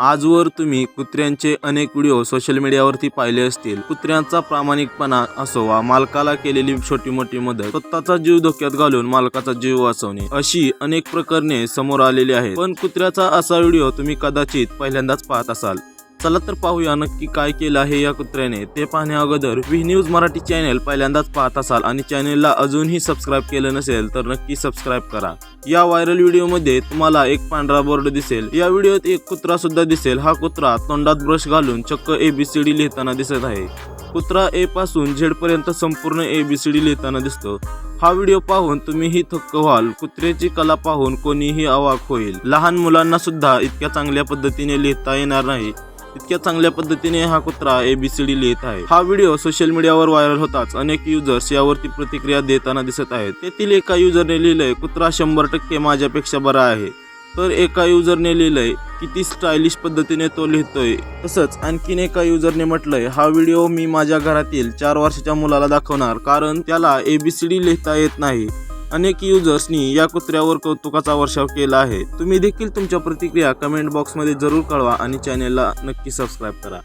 आजवर तुम्ही कुत्र्यांचे अनेक व्हिडिओ सोशल मीडियावरती पाहिले असतील. कुत्र्यांचा प्रामाणिकपणा असो वा मालकाला केलेली छोटी मोठी मदत स्वतःचा जीव धोक्यात घालून मालकाचा जीव वाचवणे अशी अनेक प्रकरणे समोर आलेली आहेत. पण कुत्र्याचा असा व्हिडिओ तुम्ही कदाचित पहिल्यांदाच पाहत असाल. चला तर पाहूया नक्की काय केलं आहे या कुत्र्याने. ते पाहण्या अगोदर व्ही न्यूज मराठी चॅनेल पहिल्यांदाच पाहत असाल आणि चॅनेलला अजूनही सबस्क्राईब केलं नसेल तर नक्की सबस्क्राईब करा. या व्हायरल व्हिडिओमध्ये तुम्हाला एक पांढरा बोर्ड दिसेल. या व्हिडिओत एक कुत्रा सुद्धा दिसेल. हा कुत्रा तोंडात ब्रश घालून चक्क ए बी सी डी लिहिताना दिसत आहे. कुत्रा ए पासून झेड पर्यंत संपूर्ण डी लिहिताना दिसतो. हा व्हिडिओ पाहून तुम्हीही थक्क व्हाल. कुत्र्याची कला पाहून कोणीही अवाक होईल. लहान मुलांना सुद्धा इतक्या चांगल्या पद्धतीने लिहिता येणार नाही. इतक्या चांगल्या पद्धतीने हा कुत्रा ए बी सी डी लिहित आहे. हा व्हिडिओ सोशल मीडियावर व्हायरल होताच. अनेक युजर्स यावरती प्रतिक्रिया देताना दिसत आहेत. तेथील एका युजरने लिहिलंय कुत्रा शंभर टक्के माझ्यापेक्षा बरा आहे. तर एका युजरने लिहिलंय किती स्टायलिश पद्धतीने तो लिहितोय. तसंच आणखीन एका युजरने म्हटलंय हा व्हिडिओ मी माझ्या घरातील चार वर्षाच्या मुलाला दाखवणार कारण त्याला एबीसीडी लिहिता येत नाही. अनेक युजर्सनी या कुत्र्यावर कौतुकाचा वर्षाव केला आहे. तुम्ही देखील तुमच्या प्रतिक्रिया कमेंट बॉक्समध्ये जरूर कळवा आणि चॅनेलला नक्की सबस्क्राईब करा.